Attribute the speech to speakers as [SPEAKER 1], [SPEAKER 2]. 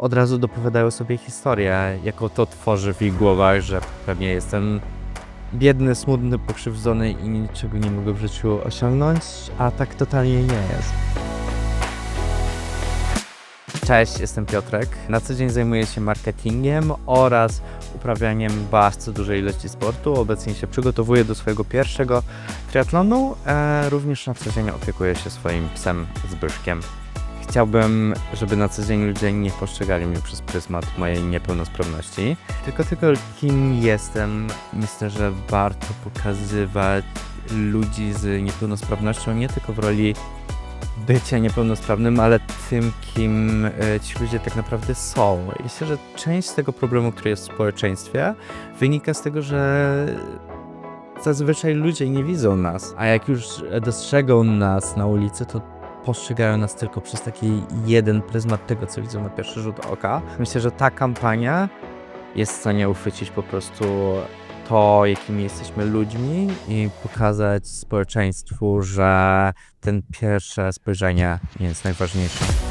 [SPEAKER 1] od razu dopowiadają sobie historię, jaką to tworzy w ich głowach, że pewnie jestem biedny, smutny, pokrzywdzony i niczego nie mogę w życiu osiągnąć, a tak totalnie nie jest. Cześć, jestem Piotrek. Na co dzień zajmuję się marketingiem oraz uprawianiem bardzo dużej ilości sportu. Obecnie się przygotowuję do swojego pierwszego triatlonu. E, również na co dzień opiekuję się swoim psem Zbyszkiem. Chciałbym, żeby na co dzień ludzie nie postrzegali mnie przez pryzmat mojej niepełnosprawności, tylko tylko kim jestem. Myślę, że warto pokazywać ludzi z niepełnosprawnością nie tylko w roli bycia niepełnosprawnym, ale tym, kim e, ci ludzie tak naprawdę są. Myślę, że część tego problemu, który jest w społeczeństwie, wynika z tego, że zazwyczaj ludzie nie widzą nas, a jak już dostrzegą nas na ulicy, to postrzegają nas tylko przez taki jeden pryzmat tego, co widzą na pierwszy rzut oka. Myślę, że ta kampania jest w stanie uchwycić po prostu to, jakimi jesteśmy ludźmi i pokazać społeczeństwu, że ten pierwsze spojrzenie jest najważniejsze.